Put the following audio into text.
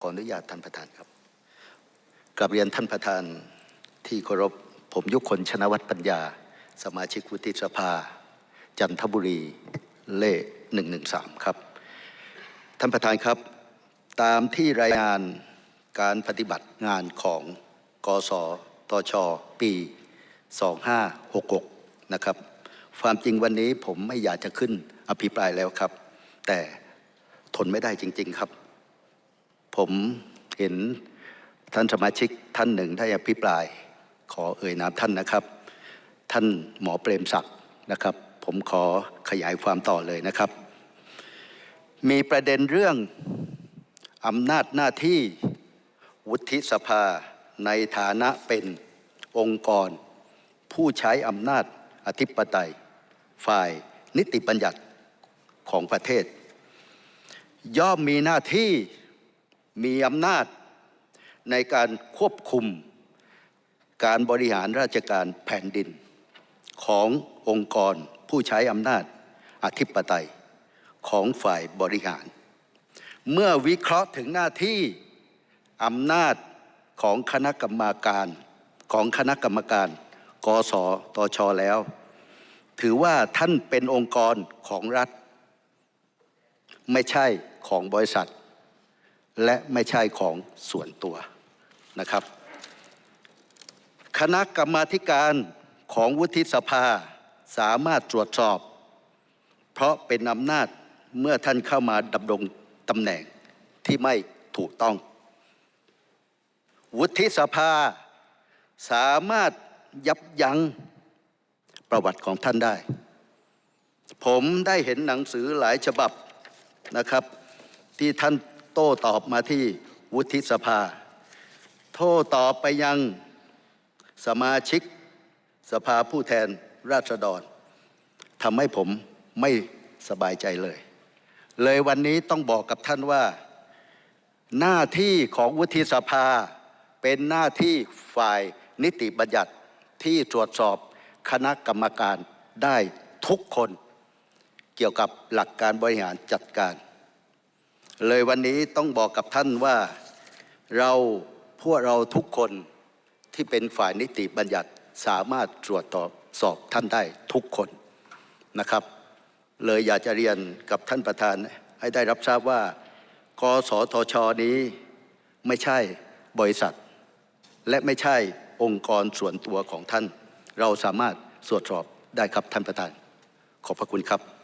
ขออนุญาตท่านประธานครับกลับเรียนท่านประธานที่เคารพผมยุคนชนวัฒน์ปัญญา สมาชิกวุฒิสภา จันทบุรีเลข113ครับ ท่านประธานครับ ตามที่รายงานการปฏิบัติงานของกสตช ปี 2566 นะครับ ความจริงวันนี้ผมไม่อยากจะขึ้นอภิปรายแล้วครับ แต่ทนไม่ได้จริง ๆ ครับ ผมเห็นท่านสมาชิกท่านหนึ่งได้อภิปราย ขอเอ่ยนามท่านนะครับ ท่านหมอเปรมศักดิ์นะครับ ผมขอขยายความต่อเลยนะครับ มีประเด็นเรื่องอำนาจหน้าที่วุฒิสภาในฐานะเป็นองค์กร ผู้ใช้อำนาจอธิปไตย ฝ่ายนิติบัญญัติของประเทศ ย่อมมีหน้าที่ มีอำนาจในการควบคุมการบริหารราชการแผ่นดิน ขององค์กรผู้ใช้อำนาจอธิปไตยของฝ่ายบริหาร เมื่อวิเคราะห์ถึงหน้าที่อำนาจของคณะกรรมาการของคณะกรรมการกสตชแล้ว ถือว่าท่านเป็นองค์กรของรัฐ ไม่ใช่ของบริษัท และไม่ใช่ของส่วนตัวนะครับ คณะกรรมาธิการของวุฒิสภาสามารถตรวจสอบ เพราะเป็นอำนาจเมื่อท่านเข้ามาดำรงตำแหน่งที่ไม่ถูกต้อง วุฒิสภาสามารถยับยั้งประวัติของท่านได้ ผมได้เห็นหนังสือหลายฉบับนะครับ ที่ท่าน โต้ตอบมาที่วุฒิสภา โต้ตอบไปยังสมาชิกสภาผู้แทนราษฎรทำให้ผมไม่สบายใจเลย เลยวันนี้ต้องบอกกับท่านว่า หน้าที่ของวุฒิสภาเป็นหน้าที่ฝ่ายนิติบัญญัติที่ตรวจสอบคณะกรรมการได้ทุกคน เกี่ยวกับหลักการบริหารจัดการ เลยวันนี้ต้องบอกกับท่านว่าเราพวกเราทุกคนที่เป็นฝ่ายนิติบัญญัติสามารถตรวจสอบท่านได้ทุกคนนะครับ เลยอยากจะเรียนกับท่านประธานให้ได้รับทราบว่า กสทชนี้ไม่ใช่บริษัท และไม่ใช่องค์กรส่วนตัวของท่าน เราสามารถตรวจสอบได้ครับท่านประธาน ขอบพระคุณครับ